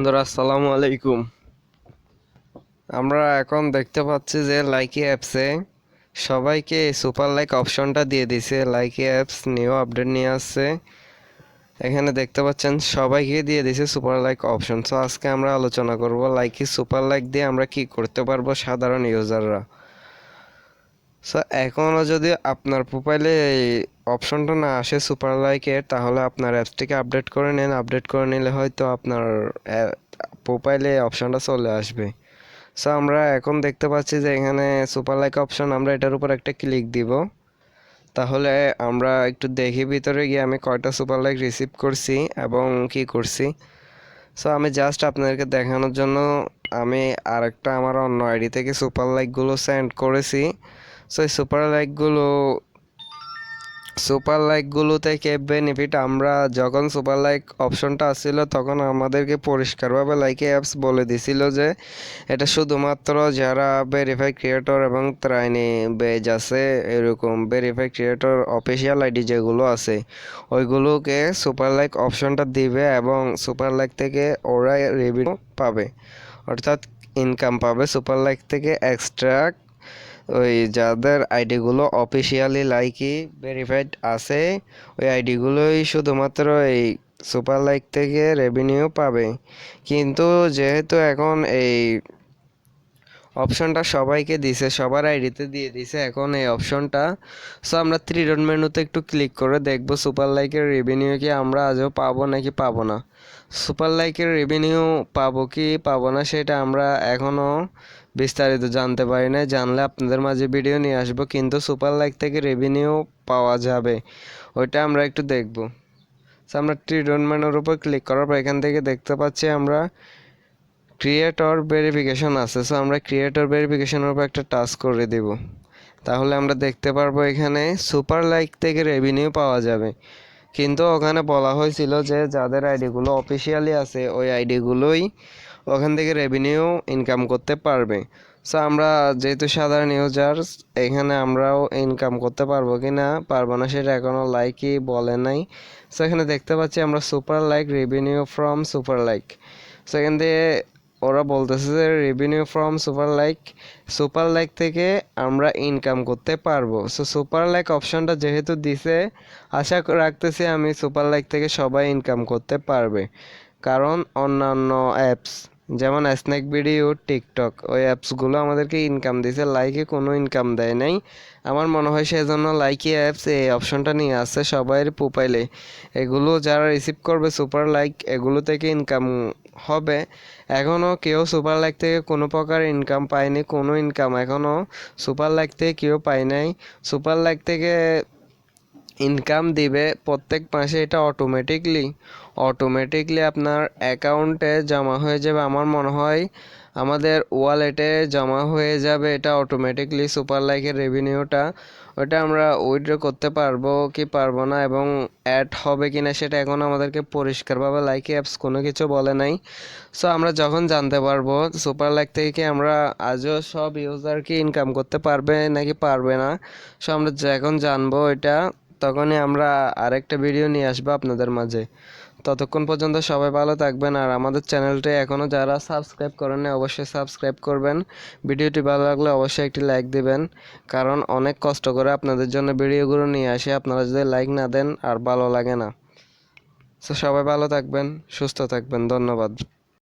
বন্ধুরা, আসসালামু আলাইকুম। আমরা এখন দেখতে পাচ্ছি যে লাইকি অ্যাপসে সবাইকে সুপার লাইক অপশনটা দিয়ে দিছে লাইকি অ্যাপস নিউ আপডেট নিয়ে আসছে। এখানে দেখতে পাচ্ছেন, সবাইকে দিয়ে দিছে সুপার লাইক অপশন সো আজকে আমরা আলোচনা করব লাইকি সুপার লাইক দিয়ে আমরা কি করতে পারব সাধারণ ইউজাররা সো এখনও যদি আপনার প্রোফাইলে অপশনটা না আসে সুপার লাইকের তাহলে আপনার অ্যাপসটিকে আপডেট করে নেন। আপডেট করে নিলে হয়তো আপনার প্রোফাইলে অপশনটা চলে আসবে। সো আমরা এখন দেখতে পাচ্ছি যে এখানে সুপার লাইক অপশন আমরা এটার উপর একটা ক্লিক দিব। তাহলে আমরা একটু দেখি ভিতরে গিয়ে আমি কয়টা সুপার লাইক রিসিভ করছি এবং কি করছি। সো আমি জাস্ট আপনাদেরকে দেখানোর জন্য আমি আরেকটা আমার অন্য আইডি থেকে সুপার লাইকগুলো সেন্ড করেছি। সো এই সুপার লাইকগুলো সুপার লাইকগুলো থেকে বেনিফিট আমরা যখন সুপার লাইক অপশনটা আসছিল, তখন আমাদেরকে পরিষ্কারভাবে লাইকে অ্যাপস বলে দিছিল যে, এটা শুধুমাত্র যারা ভেরিফাই ক্রিয়েটর এবং ত্রাইনি বেজ আছে, এরকম ভেরিফাই ক্রিয়েটর অফিসিয়াল আইডি যেগুলো আছে, ওইগুলোকে সুপার লাইক অপশনটা দিবে এবং সুপার লাইক থেকে ওরা রেভিনিউ পাবে। অর্থাৎ ইনকাম পাবে সুপার লাইক থেকে এক্সট্রা ওই যাদের আইডিগুলো অফিসিয়ালি লাইকি ভেরিফাইড আছে, ওই আইডিগুলোই শুধুমাত্র এই সুপার লাইক থেকে রেভিনিউ পাবে। কিন্তু যেহেতু এখন এই অপশনটা সবাইকে দিছে, সবার আইডিতে দিয়ে দিছে। এখন এই অপশনটা সো আমরা থ্রি ডট মেনুতে একটু ক্লিক করে দেখব সুপার লাইকের রেভিনিউ কি আমরা আজও পাবো নাকি পাবো না। সুপার লাইকের রেভিনিউ পাবো কি পাবো না সেটা আমরা এখনও বিস্তারিত জানতে পারি না জানলে আপনাদের মাঝে ভিডিও নিয়ে আসব, কিন্তু সুপার লাইক থেকে রেভিনিউ পাওয়া যাবে, ওইটা আমরা একটু দেখব। সো আমরা মেনুর উপর ক্লিক করার পর এখান থেকে দেখতে পাচ্ছি আমরা ক্রিয়েটর ভেরিফিকেশন আছে সো আমরা ক্রিয়েটর ভেরিফিকেশনের উপর একটা টাচ করে দেব। তাহলে আমরা দেখতে পারব এখানে সুপার লাইক থেকে রেভিনিউ পাওয়া যাবে। কিন্তু ওখানে বলা হয়েছিল যে যাদের আইডিগুলো অফিসিয়ালি আছে, ওই আইডিগুলোই ওখান থেকে রেভিনিউ ইনকাম করতে পারবে। সো আমরা যেহেতু সাধারণ ইউজার এখানে আমরাও ইনকাম করতে পারব কি না পারব না, সেটা এখনও লাইকই বলে নাই। সো এখানে দেখতে পাচ্ছি আমরা super like revenue from super like so এখান থেকে ওরা বলতেছে যে revenue from super like super like থেকে আমরা ইনকাম করতে পারব। সো সুপার লাইক অপশনটা যেহেতু দিছে, আশা রাখতেছি আমি সুপার লাইক থেকে সবাই ইনকাম করতে পারবে। কারণ অন্যান্য অ্যাপস যেমন স্ন্যাক ভিডিও টিকটক ওই অ্যাপসগুলো আমাদেরকে ইনকাম দিছে লাইকে কোনো ইনকাম দেয় নাই। আমার মনে হয় সেজন্য লাইকি অ্যাপস এই অপশনটা নিয়ে আসছে সবাই প্রোফাইলে এগুলো যারা রিসিভ করবে সুপার লাইক এগুলো থেকে ইনকাম হবে। এখনও কেউ সুপার লাইক থেকে কোনো প্রকার ইনকাম পায়নি, কোনো ইনকাম এখনও সুপার লাইক থেকে কেউ পায় নাই। সুপার লাইক থেকে ইনকাম দিবে প্রত্যেক মাসে এটা অটোমেটিকলি অটোমেটিকলি আপনার অ্যাকাউন্টে জমা হয়ে যাবে। আমার মনে হয় আমাদের ওয়ালেটে জমা হয়ে যাবে এটা অটোমেটিকলি সুপার লাইকের রেভিনিউটা ওটা আমরা উইড্র করতে পারব কি পারব না এবং অ্যাড হবে কি না সেটা এখন আমাদেরকে পরিষ্কারভাবে লাইক অ্যাপস কোনো কিছু বলে নাই। সো আমরা যখন জানতে পারব সুপার লাইক থেকে কি আমরা আজও সব ইউজার কি ইনকাম করতে পারবে নাকি পারবে না সো আমরা যখন জানব এটা তখনই আমরা আরেকটা ভিডিও নিয়ে আসব আপনাদের মাঝে। ততক্ষণ পর্যন্ত সবাই ভালো থাকবেন আর আমাদের চ্যানেলটি এখনও যারা সাবস্ক্রাইব করেন অবশ্যই সাবস্ক্রাইব করবেন। ভিডিওটি ভালো লাগলে অবশ্যই একটি লাইক দিবেন, কারণ অনেক কষ্ট করে আপনাদের জন্য ভিডিওগুলো নিয়ে আসি। আপনারা যদি লাইক না দেন আর ভালো লাগে না। সো সবাই ভালো থাকবেন, সুস্থ থাকবেন, ধন্যবাদ।